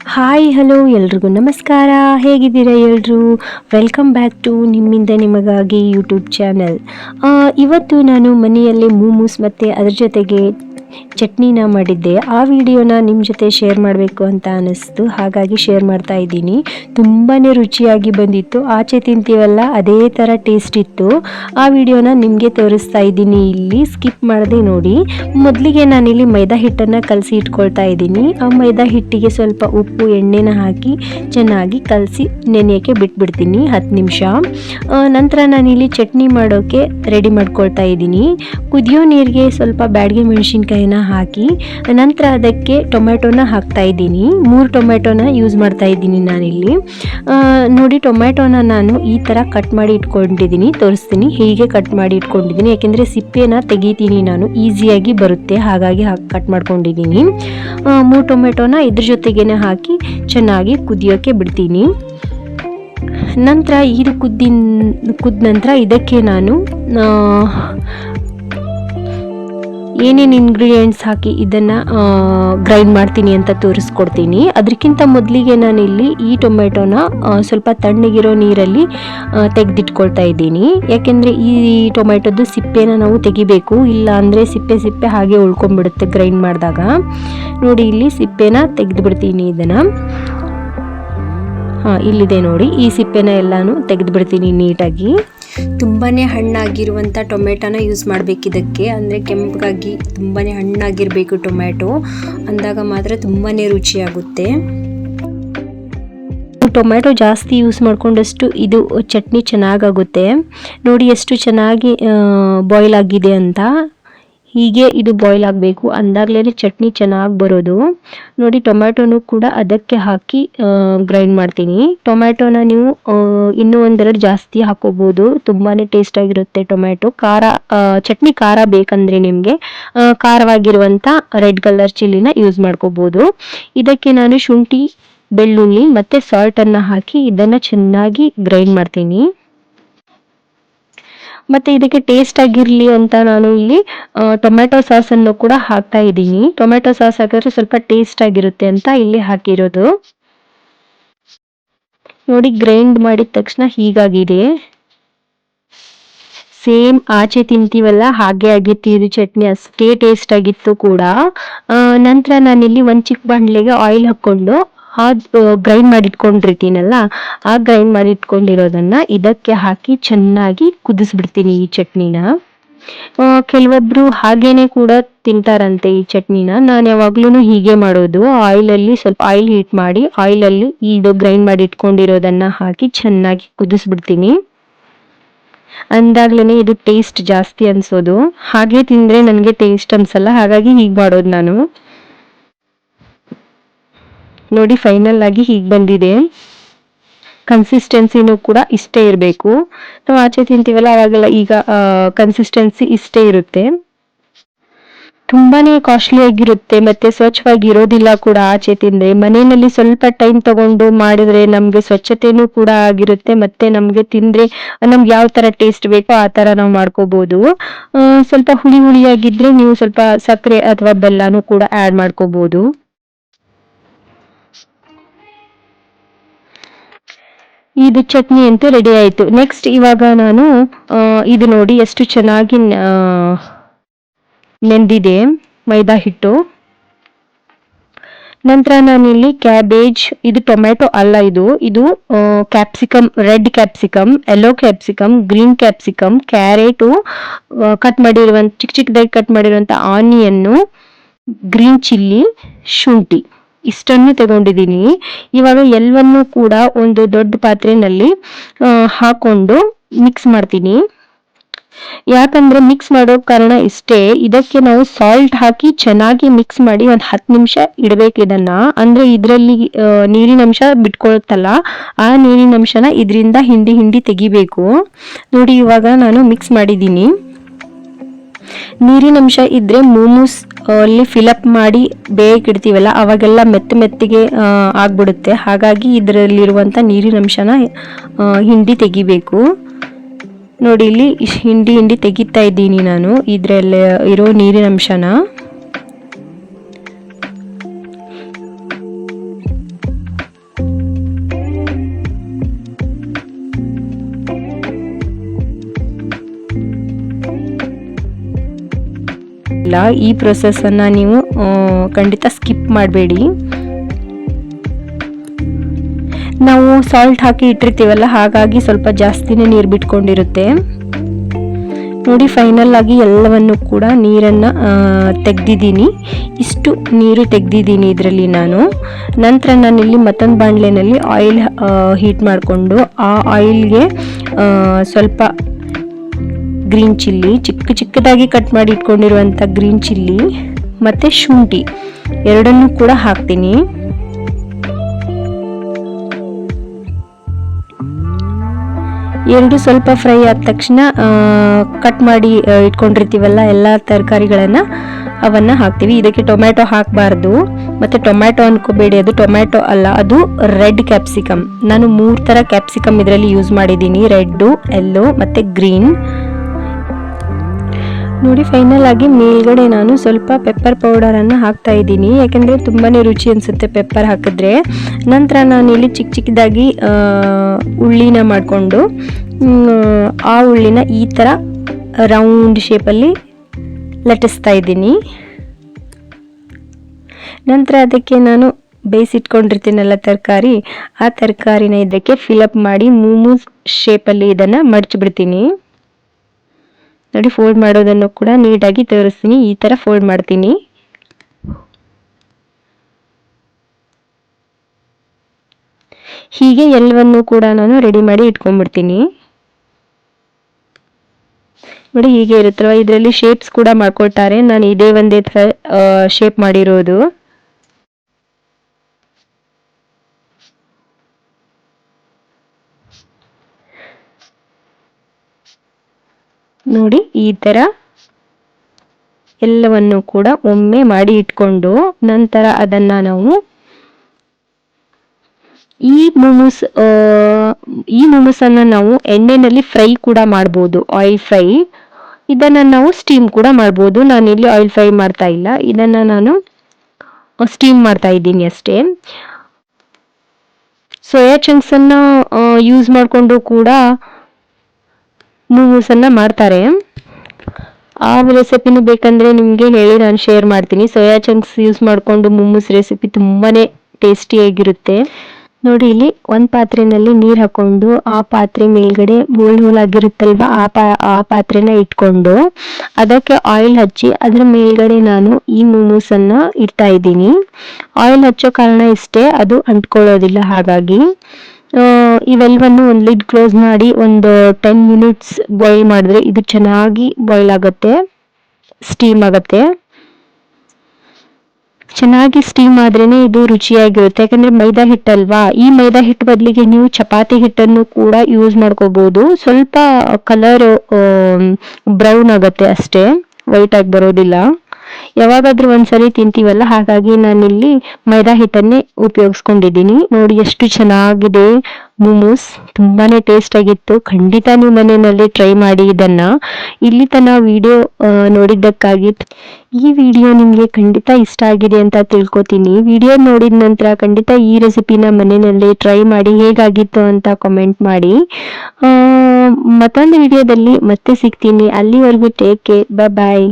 Hi hello ಎಲ್ರಿಗೂ ನಮಸ್ಕಾರ. ಹೇಗಿದ್ದೀರಾ ಎಲ್ಲರೂ ವೆಲ್ಕಮ್ ಬ್ಯಾಕ್ ಟು ನಿಮ್ಮಿಂದ ನಿಮಗಾಗಿ ಯೂಟ್ಯೂಬ್ ಚಾನಲ್ ಇವತ್ತು ನಾನು ಮನೆಯಲ್ಲಿ ಮೂಮೂಸ್ ಮತ್ತು ಅದ್ರ ಜೊತೆಗೆ ಚಟ್ನಿನ ಮಾಡಿದ್ದೆ. ಆ ವಿಡಿಯೋನ ನಿಮ್ಮ ಜೊತೆ ಶೇರ್ ಮಾಡಬೇಕು ಅಂತ ಅನ್ನಿಸ್ತು ಹಾಗಾಗಿ ಶೇರ್ ಮಾಡ್ತಾ ಇದ್ದೀನಿ. ತುಂಬಾ ರುಚಿಯಾಗಿ ಬಂದಿತ್ತು. ಆಚೆ ತಿಂತೀವಲ್ಲ, ಅದೇ ಥರ ಟೇಸ್ಟ್ ಇತ್ತು. ಆ ವಿಡಿಯೋನ ನಿಮಗೆ ತೋರಿಸ್ತಾ ಇದ್ದೀನಿ. ಇಲ್ಲಿ ಸ್ಕಿಪ್ ಮಾಡದೆ ನೋಡಿ. ಮೊದಲಿಗೆ ನಾನಿಲ್ಲಿ ಮೈದಾ ಹಿಟ್ಟನ್ನು ಕಲಸಿ ಇಟ್ಕೊಳ್ತಾ ಇದ್ದೀನಿ. ಆ ಮೈದಾ ಹಿಟ್ಟಿಗೆ ಸ್ವಲ್ಪ ಉಪ್ಪು, ಎಣ್ಣೆನ ಹಾಕಿ ಚೆನ್ನಾಗಿ ಕಲಸಿ ನೆನೆಯೋಕ್ಕೆ ಬಿಟ್ಬಿಡ್ತೀನಿ. ಹತ್ತು ನಿಮಿಷ. ನಂತರ ನಾನಿಲ್ಲಿ ಚಟ್ನಿ ಮಾಡೋಕ್ಕೆ ರೆಡಿ ಮಾಡ್ಕೊಳ್ತಾ ಇದ್ದೀನಿ. ಕುದಿಯೋ ನೀರಿಗೆ ಸ್ವಲ್ಪ ಬ್ಯಾಡಗೆ ಮೆಣಸಿನ್ಕಾಯಿನ ಹಾಕಿ, ನಂತರ ಅದಕ್ಕೆ ಟೊಮೆಟೊನ ಹಾಕ್ತಾ ಇದ್ದೀನಿ. ಮೂರು ಟೊಮೆಟೊನ ಯೂಸ್ ಮಾಡ್ತಾ ಇದ್ದೀನಿ ನಾನಿಲ್ಲಿ. ನೋಡಿ ಟೊಮೆಟೊನ ನಾನು ಈ ಥರ ಕಟ್ ಮಾಡಿ ಇಟ್ಕೊಂಡಿದ್ದೀನಿ. ತೋರಿಸ್ತೀನಿ ಹೀಗೆ ಕಟ್ ಮಾಡಿ ಇಟ್ಕೊಂಡಿದ್ದೀನಿ. ಯಾಕೆಂದರೆ ಸಿಪ್ಪೆನ ತೆಗಿತೀನಿ ನಾನು. ಈಸಿಯಾಗಿ ಬರುತ್ತೆ. ಹಾಗಾಗಿ ಕಟ್ ಮಾಡ್ಕೊಂಡಿದ್ದೀನಿ. ಮೂರು ಟೊಮೆಟೊನ ಇದ್ರ ಜೊತೆಗೇನೆ ಹಾಕಿ ಚೆನ್ನಾಗಿ ಕುದಿಯೋಕ್ಕೆ ಬಿಡ್ತೀನಿ. ನಂತರ ಇದು ಕುದ್ದಿನ, ಕುದ್ದ ನಂತರ ಇದಕ್ಕೆ ನಾನು ಏನೇನು ಇಂಗ್ರೀಡಿಯೆಂಟ್ಸ್ ಹಾಕಿ ಇದನ್ನು ಗ್ರೈಂಡ್ ಮಾಡ್ತೀನಿ ಅಂತ ತೋರಿಸ್ಕೊಡ್ತೀನಿ. ಅದಕ್ಕಿಂತ ಮೊದಲಿಗೆ ನಾನಿಲ್ಲಿ ಈ ಟೊಮೆಟೊನ ಸ್ವಲ್ಪ ತಣ್ಣಗಿರೋ ನೀರಲ್ಲಿ ತೆಗೆದಿಟ್ಕೊಳ್ತಾ ಇದ್ದೀನಿ. ಯಾಕೆಂದರೆ ಈ ಟೊಮೆಟೊದು ಸಿಪ್ಪೆನ ನಾವು ತೆಗಿಬೇಕು, ಇಲ್ಲ ಅಂದರೆ ಸಿಪ್ಪೆ ಸಿಪ್ಪೆ ಹಾಗೆ ಉಳ್ಕೊಂಡ್ಬಿಡುತ್ತೆ ಗ್ರೈಂಡ್ ಮಾಡಿದಾಗ. ನೋಡಿ, ಇಲ್ಲಿ ಸಿಪ್ಪೆನ ತೆಗೆದುಬಿಡ್ತೀನಿ ಇದನ್ನು. ಹಾಂ, ಇಲ್ಲಿದೆ ನೋಡಿ, ಈ ಸಿಪ್ಪೆನ ಎಲ್ಲಾನು ತೆಗೆದುಬಿಡ್ತೀನಿ ನೀಟಾಗಿ. ತುಂಬಾ ಹಣ್ಣಾಗಿರುವಂಥ ಟೊಮೆಟೊನ ಯೂಸ್ ಮಾಡಬೇಕು ಇದಕ್ಕೆ. ಅಂದರೆ ಕೆಂಪಗಾಗಿ ತುಂಬಾ ಹಣ್ಣಾಗಿರಬೇಕು ಟೊಮೆಟೊ. ಅಂದಾಗ ಮಾತ್ರ ತುಂಬಾ ರುಚಿಯಾಗುತ್ತೆ. ಟೊಮೆಟೊ ಜಾಸ್ತಿ ಯೂಸ್ ಮಾಡ್ಕೊಂಡಷ್ಟು ಇದು ಚಟ್ನಿ ಚೆನ್ನಾಗಾಗುತ್ತೆ. ನೋಡಿ ಎಷ್ಟು ಚೆನ್ನಾಗಿ ಬಾಯ್ಲ್ ಆಗಿದೆ ಅಂತ. ಹೀಗೆ ಇದು ಬಾಯ್ಲ್ ಆಗಬೇಕು. ಅಂದಾಗಲೇ ಚಟ್ನಿ ಚೆನ್ನಾಗಿ ಬರೋದು. ನೋಡಿ, ಟೊಮ್ಯಾಟೊನು ಕೂಡ ಅದಕ್ಕೆ ಹಾಕಿ ಗ್ರೈಂಡ್ ಮಾಡ್ತೀನಿ. ಟೊಮ್ಯಾಟೊನ ನೀವು ಇನ್ನೂ ಒಂದೆರಡು ಜಾಸ್ತಿ ಹಾಕೋಬೋದು. ತುಂಬಾ ಟೇಸ್ಟ್ ಆಗಿರುತ್ತೆ ಟೊಮ್ಯಾಟೊ. ಖಾರ ಚಟ್ನಿ ಖಾರ ಬೇಕಂದ್ರೆ ನಿಮಗೆ ಖಾರವಾಗಿರುವಂಥ ರೆಡ್ ಕಲರ್ ಚಿಲ್ಲಿನ ಯೂಸ್ ಮಾಡ್ಕೋಬೋದು. ಇದಕ್ಕೆ ನಾನು ಶುಂಠಿ, ಬೆಳ್ಳುಳ್ಳಿ ಮತ್ತು ಸಾಲ್ಟನ್ನು ಹಾಕಿ ಇದನ್ನು ಚೆನ್ನಾಗಿ ಗ್ರೈಂಡ್ ಮಾಡ್ತೀನಿ. ಮತ್ತೆ ಇದಕ್ಕೆ ಟೇಸ್ಟ್ ಆಗಿರಲಿ ಅಂತ ನಾನು ಇಲ್ಲಿ ಟೊಮೆಟೊ ಸಾಸನ್ನು ಕೂಡ ಹಾಕ್ತಾ ಇದ್ದೀನಿ. ಟೊಮೆಟೊ ಸಾಸ್ ಹಾಕಿದ್ರೆ ಸ್ವಲ್ಪ ಟೇಸ್ಟ್ ಆಗಿರುತ್ತೆ ಅಂತ ಇಲ್ಲಿ ಹಾಕಿರೋದು. ನೋಡಿ ಗ್ರೈಂಡ್ ಮಾಡಿದ ತಕ್ಷಣ ಹೀಗಾಗಿದೆ. ಸೇಮ್ ಆಚೆ ತಿಂತೀವಲ್ಲ, ಹಾಗೆ ಆಗಿತ್ತು ಇದು ಚಟ್ನಿ, ಅಷ್ಟೇ ಟೇಸ್ಟ್ ಆಗಿತ್ತು ಕೂಡ. ನಂತರ ನಾನಿಲ್ಲಿ ಒಂದು ಚಿಕ್ಕ ಬಾಂಡ್ಲೆಗೆ ಆಯಿಲ್ ಹಾಕ್ಕೊಂಡು ಅದು ಗ್ರೈಂಡ್ ಮಾಡಿ ಇಟ್ಕೊಂಡಿರ್ತೀನಲ್ಲ ಆ ಗ್ರೈಂಡ್ ಮಾಡಿ ಇಟ್ಕೊಂಡಿರೋದನ್ನ ಇದಕ್ಕೆ ಹಾಕಿ ಚೆನ್ನಾಗಿ ಕುದಿಸ್ಬಿಡ್ತೀನಿ ಈ ಚಟ್ನಿನ. ಆ, ಕೆಲವೊಬ್ರು ಹಾಗೇನೆ ಕೂಡ ತಿಂತಾರಂತೆ ಈ ಚಟ್ನಿನ. ನಾನು ಯಾವಾಗ್ಲೂ ಹೀಗೆ ಮಾಡೋದು. ಆಯಿಲಲ್ಲಿ ಸ್ವಲ್ಪ ಆಯಿಲ್ ಹೀಟ್ ಮಾಡಿ ಆಯಿಲಲ್ಲಿ ಇದು ಗ್ರೈಂಡ್ ಮಾಡಿ ಇಟ್ಕೊಂಡಿರೋದನ್ನ ಹಾಕಿ ಚೆನ್ನಾಗಿ ಕುದಿಸ್ಬಿಡ್ತೀನಿ. ಅಂದಾಗ್ಲೇ ಇದು ಟೇಸ್ಟ್ ಜಾಸ್ತಿ ಅನ್ಸೋದು. ಹಾಗೆ ತಿಂದ್ರೆ ನನಗೆ ಟೇಸ್ಟ್ ಅನ್ಸಲ್ಲ ಹಾಗಾಗಿ ಹೀಗೆ ಮಾಡೋದು ನಾನು. ನೋಡಿ ಫೈನಲ್ ಆಗಿ ಹೀಗೆ ಬಂದಿದೆ. ಕನ್ಸಿಸ್ಟೆನ್ಸಿನೂ ಕೂಡ ಇಷ್ಟೇ ಇರಬೇಕು. ನಾವು ಆಚೆ ತಿಂತೀವಲ್ಲ ಅವಾಗೆಲ್ಲ ಈಗ ಕನ್ಸಿಸ್ಟೆನ್ಸಿ ಇಷ್ಟೇ ಇರುತ್ತೆ. ತುಂಬಾನೇ ಕಾಸ್ಟ್ಲಿ ಆಗಿರುತ್ತೆ, ಮತ್ತೆ ಸ್ವಚ್ಛವಾಗಿ ಇರೋದಿಲ್ಲ ಕೂಡ ಆಚೆ ತಿಂದ್ರೆ. ಮನೆಯಲ್ಲಿ ಸ್ವಲ್ಪ ಟೈಮ್ ತಗೊಂಡು ಮಾಡಿದ್ರೆ ನಮ್ಗೆ ಸ್ವಚ್ಛತೆನೂ ಕೂಡ ಆಗಿರುತ್ತೆ, ಮತ್ತೆ ನಮ್ಗೆ ತಿಂದ್ರೆ ನಮ್ಗೆ ಯಾವ ತರ ಟೇಸ್ಟ್ ಬೇಕೋ ಆ ತರ ನಾವು ಮಾಡ್ಕೋಬಹುದು ಸ್ವಲ್ಪ ಹುಳಿ ಹುಳಿಯಾಗಿದ್ರೆ ನೀವು ಸ್ವಲ್ಪ ಸಕ್ಕರೆ ಅಥವಾ ಬೆಲ್ಲನೂ ಕೂಡ ಆಡ್ ಮಾಡ್ಕೋಬಹುದು ಇದು ಚಟ್ನಿ ಅಂತೂ ರೆಡಿ ಆಯಿತು. ನೆಕ್ಸ್ಟ್ ಇವಾಗ ನಾನು ಇದು ನೋಡಿ ಎಷ್ಟು ಚೆನ್ನಾಗಿ ನೆಂದಿದೆ ಮೈದಾ ಹಿಟ್ಟು. ನಂತರ ನಾನಿಲ್ಲಿ ಕ್ಯಾಬೇಜ್ ಇದು ಟೊಮೆಟೊ ಅಲ್ಲ ಇದು. ಇದು capsicum red capsicum yellow capsicum green capsicum carrot cut ಮಾಡಿರುವಂಥ ಚಿಕ್ಕ ಚಿಕ್ಕದಾಗಿ ಕಟ್ ಮಾಡಿರುವಂಥ ಆನಿಯನ್ನು ಗ್ರೀನ್ ಚಿಲ್ಲಿ ಶುಂಠಿ. ಇಷ್ಟನ್ನು ತಗೊಂಡಿದ್ದೀನಿ. ಇವಾಗ ಎಲ್ಲವನ್ನು ಕೂಡ ಒಂದು ದೊಡ್ಡ ಪಾತ್ರೆನಲ್ಲಿ ಹಾಕೊಂಡು ಮಿಕ್ಸ್ ಮಾಡ್ತೀನಿ. ಯಾಕಂದ್ರೆ ಮಿಕ್ಸ್ ಮಾಡೋ ಕಾರಣ ಇಷ್ಟೇ. ಇದಕ್ಕೆ ನಾವು ಸಾಲ್ಟ್ ಹಾಕಿ ಚೆನ್ನಾಗಿ ಮಿಕ್ಸ್ ಮಾಡಿ ಒಂದು ಹತ್ತು ನಿಮಿಷ ಇಡಬೇಕು ಇದನ್ನ. ಅಂದ್ರೆ ಇದರಲ್ಲಿ ನೀರಿನ ಅಂಶ ಬಿಟ್ಕೊಳುತ್ತಲ್ಲ ಆ ನೀರಿನ ಅಂಶನ ಇದರಿಂದ ಹಿಂಡಿ ಹಿಂಡಿ ತೆಗಿಬೇಕು. ನೋಡಿ ಇವಾಗ ನಾನು ಮಿಕ್ಸ್ ಮಾಡಿದ್ದೀನಿ. ನೀರಿನ ಅಂಶ ಇದ್ರೆ ಮೋಮೋಸ್ ಅಲ್ಲಿ ಫಿಲಪ್ ಮಾಡಿ ಬೇಗ ಇಡ್ತೀವಲ್ಲ, ಅವಾಗೆಲ್ಲ ಮೆತ್ತ ಮೆತ್ತಿಗೆ ಆಗ್ಬಿಡುತ್ತೆ. ಹಾಗಾಗಿ ಇದರಲ್ಲಿರುವಂಥ ನೀರಿನ ಅಂಶನ ಹಿಂಡಿ ತೆಗಿಬೇಕು. ನೋಡಿ, ಇಲ್ಲಿ ಹಿಂಡಿ ಹಿಂಡಿ ತೆಗಿತಾ ಇದ್ದೀನಿ ನಾನು. ಇದರಲ್ಲಿ ಇರೋ ನೀರಿನ ಅಂಶನ. ಇಲ್ಲ, ಈ ಪ್ರೊಸೆಸನ್ನು ನೀವು ಖಂಡಿತ ಸ್ಕಿಪ್ ಮಾಡಬೇಡಿ. ನಾವು ಸಾಲ್ಟ್ ಹಾಕಿ ಇಟ್ಟಿರ್ತೀವಲ್ಲ, ಹಾಗಾಗಿ ಸ್ವಲ್ಪ ಜಾಸ್ತಿನೇ ನೀರು ಬಿಟ್ಕೊಂಡಿರುತ್ತೆ. ನೋಡಿ ಫೈನಲ್ ಆಗಿ ಎಲ್ಲವನ್ನು ಕೂಡ ನೀರನ್ನು ತೆಗ್ದಿದ್ದೀನಿ. ಇಷ್ಟು ನೀರು ತೆಗ್ದಿದ್ದೀನಿ ಇದರಲ್ಲಿ ನಾನು. ನಂತರ ನಾನಿಲ್ಲಿ ಮತ್ತೊಂದು ಬಾಣಲೆನಲ್ಲಿ ಆಯಿಲ್ ಹೀಟ್ ಮಾಡಿಕೊಂಡು, ಆ ಆಯಿಲ್ಗೆ ಸ್ವಲ್ಪ ಗ್ರೀನ್ ಚಿಲ್ಲಿ ಚಿಕ್ಕ ಚಿಕ್ಕದಾಗಿ ಕಟ್ ಮಾಡಿ ಇಟ್ಕೊಂಡಿರುವಂಥ ಗ್ರೀನ್ ಚಿಲ್ಲಿ ಮತ್ತು ಶುಂಠಿ. ಎರಡನ್ನು ಕೂಡ ಹಾಕ್ತೀನಿ. ಎರಡು ಸ್ವಲ್ಪ ಫ್ರೈ ಆದ ತಕ್ಷಣ ಕಟ್ ಮಾಡಿ ಇಟ್ಕೊಂಡಿರ್ತೀವಲ್ಲ ಎಲ್ಲ ತರಕಾರಿಗಳನ್ನು, ಅವನ್ನು ಹಾಕ್ತೀವಿ. ಇದಕ್ಕೆ ಟೊಮ್ಯಾಟೊ ಹಾಕಬಾರ್ದು. ಮತ್ತು ಟೊಮ್ಯಾಟೊ ಅನ್ಕೋಬೇಡಿ, ಅದು ಟೊಮ್ಯಾಟೊ ಅಲ್ಲ, ಅದು ರೆಡ್ ಕ್ಯಾಪ್ಸಿಕಮ್. ನಾನು ಮೂರು ಥರ ಕ್ಯಾಪ್ಸಿಕಮ್ ಇದರಲ್ಲಿ ಯೂಸ್ ಮಾಡಿದ್ದೀನಿ. ರೆಡ್ಡು, ಎಲ್ಲೋ, ಮತ್ತು ಗ್ರೀನ್. ನೋಡಿ ಫೈನಲ್ ಆಗಿ ಮೇಲ್ಗಡೆ ನಾನು ಸ್ವಲ್ಪ ಪೆಪ್ಪರ್ ಪೌಡರನ್ನು ಹಾಕ್ತಾ ಇದ್ದೀನಿ. ಯಾಕೆಂದರೆ ತುಂಬಾ ರುಚಿ ಅನಿಸುತ್ತೆ ಪೆಪ್ಪರ್ ಹಾಕಿದ್ರೆ. ನಂತರ ನಾನು ಇಲ್ಲಿ ಚಿಕ್ಕ ಚಿಕ್ಕದಾಗಿ ಉಳ್ಳಿನ ಮಾಡಿಕೊಂಡು ಆ ಉಳ್ಳಿನ ಈ ಥರ ರೌಂಡ್ ಶೇಪಲ್ಲಿ ಲಟ್ಟಿಸ್ತಾ ಇದ್ದೀನಿ. ನಂತರ ಅದಕ್ಕೆ ನಾನು ಬೇಯಿಸಿಟ್ಕೊಂಡಿರ್ತೀನಲ್ಲ ತರಕಾರಿ, ಆ ತರಕಾರಿನ ಇದಕ್ಕೆ ಫಿಲಪ್ ಮಾಡಿ ಮೂಮೂಸ್ ಶೇಪಲ್ಲಿ ಇದನ್ನು ಮಡಚಿಬಿಡ್ತೀನಿ. ನೋಡಿ ಫೋಲ್ಡ್ ಮಾಡೋದನ್ನು ಕೂಡ ನೀಟಾಗಿ ತೋರಿಸ್ತೀನಿ. ಈ ಥರ ಫೋಲ್ಡ್ ಮಾಡ್ತೀನಿ. ಹೀಗೆ ಎಲ್ಲವನ್ನು ಕೂಡ ನಾನು ರೆಡಿ ಮಾಡಿ ಇಟ್ಕೊಂಡ್ಬಿಡ್ತೀನಿ. ನೋಡಿ, ಹೀಗೆ ಇರುತ್ತಲ್ವ? ಇದರಲ್ಲಿ ಶೇಪ್ಸ್ ಕೂಡ ಮಾಡ್ಕೊಳ್ತಾರೆ ನಾನು ಇದೇ ಒಂದೇ ಥರ ಶೇಪ್ ಮಾಡಿರೋದು. ನೋಡಿ, ಈ ಥರ ಎಲ್ಲವನ್ನು ಕೂಡ ಒಮ್ಮೆ ಮಾಡಿ ಇಟ್ಕೊಂಡು ನಂತರ ಅದನ್ನ ನಾವು ಈ ಮೊಮೋಸ್ ಈ ಮೊಮೋಸನ್ನು ನಾವು ಎಣ್ಣೆನಲ್ಲಿ ಫ್ರೈ ಕೂಡ ಮಾಡ್ಬೋದು ಆಯಿಲ್ ಫ್ರೈ. ಇದನ್ನ ನಾವು ಸ್ಟೀಮ್ ಕೂಡ ಮಾಡ್ಬೋದು. ನಾನು ಇಲ್ಲಿ ಆಯಿಲ್ ಫ್ರೈ ಮಾಡ್ತಾ ಇಲ್ಲ. ಇದನ್ನ ನಾನು ಸ್ಟೀಮ್ ಮಾಡ್ತಾ ಇದ್ದೀನಿ ಅಷ್ಟೇ. ಸೋಯಾ ಚಂಕ್ಸನ್ನು ಯೂಸ್ ಮಾಡಿಕೊಂಡು ಕೂಡ ಮೂವೀಸನ್ನು ಮಾಡ್ತಾರೆ. ಆ ರೆಸಿಪಿನೂ ಬೇಕಂದರೆ ನಿಮಗೆ ಹೇಳಿ, ನಾನು ಶೇರ್ ಮಾಡ್ತೀನಿ. ಸೋಯಾ ಚಂಕ್ಸ್ ಯೂಸ್ ಮಾಡಿಕೊಂಡು ಮುಮ್ಮೂಸ್ ರೆಸಿಪಿ ತುಂಬಾ ಟೇಸ್ಟಿಯಾಗಿರುತ್ತೆ ನೋಡಿ, ಇಲ್ಲಿ ಒಂದು ಪಾತ್ರೆಯಲ್ಲಿ ನೀರು ಹಾಕೊಂಡು, ಆ ಪಾತ್ರೆ ಮೇಲ್ಗಡೆ ಮೂಳ್ ನೂಲಾಗಿರುತ್ತಲ್ವ ಆ ಪಾ, ಆ ಪಾತ್ರೆನ ಇಟ್ಕೊಂಡು, ಅದಕ್ಕೆ ಆಯಿಲ್ ಹಚ್ಚಿ, ಅದರ ಮೇಲ್ಗಡೆ ನಾನು ಈ ಮೊಮೋಸನ್ನು ಇಡ್ತಾ ಇದ್ದೀನಿ. ಆಯಿಲ್ ಹಚ್ಚೋ ಕಾರಣ ಇಷ್ಟೇ, ಅದು ಅಂಟ್ಕೊಳ್ಳೋದಿಲ್ಲ ಹಾಗಾಗಿ. ಇವೆಲ್ಲವನ್ನು ಒಂದು ಲಿಡ್ ಕ್ಲೋಸ್ ಮಾಡಿ ಒಂದು ಟೆನ್ ಮಿನಿಟ್ಸ್ ಬಾಯ್ಲ್ ಮಾಡಿದ್ರೆ ಇದು ಚೆನ್ನಾಗಿ ಬಾಯ್ಲ್ ಆಗುತ್ತೆ ಸ್ಟೀಮ್ ಆಗುತ್ತೆ. ಚೆನ್ನಾಗಿ ಸ್ಟೀಮ್ ಆದ್ರೇ ಇದು ರುಚಿಯಾಗಿರುತ್ತೆ. ಯಾಕಂದ್ರೆ ಮೈದಾ ಹಿಟ್ಟಲ್ವಾ ಈ ಮೈದಾ ಹಿಟ್ಟು ಬದಲಿಗೆ ನೀವು ಚಪಾತಿ ಹಿಟ್ಟನ್ನು ಕೂಡ ಯೂಸ್ ಮಾಡ್ಕೋಬಹುದು ಸ್ವಲ್ಪ ಕಲರ್ ಬ್ರೌನ್ ಆಗುತ್ತೆ ಅಷ್ಟೇ. ವೈಟ್ ಆಗಿ ಬರೋದಿಲ್ಲ. ಯಾವಾಗಾದ್ರೂ ಒಂದ್ಸರಿ ತಿಂತೀವಲ್ಲ? ಹಾಗಾಗಿ ನಾನಿಲ್ಲಿ ಮೈದಾ ಹಿಟ್ಟನ್ನೇ ಉಪಯೋಗಿಸ್ಕೊಂಡಿದ್ದೀನಿ. ನೋಡಿ ಎಷ್ಟು ಚೆನ್ನಾಗಿದೆ. ಮೊಮೋಸ್ ತುಂಬಾನೇ ಟೇಸ್ಟ್ ಆಗಿತ್ತು. ಖಂಡಿತ ನೀವು ಮನೆಯಲ್ಲಿ ಟ್ರೈ ಮಾಡಿ ಇದನ್ನ. ಇಲ್ಲಿ ತನ ವಿಡಿಯೋ ನೋಡಿದ್ದಕ್ಕಾಗಿ. ಈ ವಿಡಿಯೋ ನಿಮಗೆ ಖಂಡಿತ ಇಷ್ಟ ಆಗಿದೆ ಅಂತ ತಿಳ್ಕೊತೀನಿ. ವಿಡಿಯೋ ನೋಡಿದ ನಂತರ ಖಂಡಿತ ಈ ರೆಸಿಪಿನ ಮನೆಯಲ್ಲಿ ಟ್ರೈ ಮಾಡಿ ಹೇಗಾಗಿತ್ತು ಅಂತ ಕಾಮೆಂಟ್ ಮಾಡಿ. ಮತ್ತೊಂದು ವಿಡಿಯೋದಲ್ಲಿ ಮತ್ತೆ ಸಿಗ್ತೀನಿ. ಅಲ್ಲಿವರೆಗೂ ಟೇಕ್ ಕೇರ್ ಬಾಯ್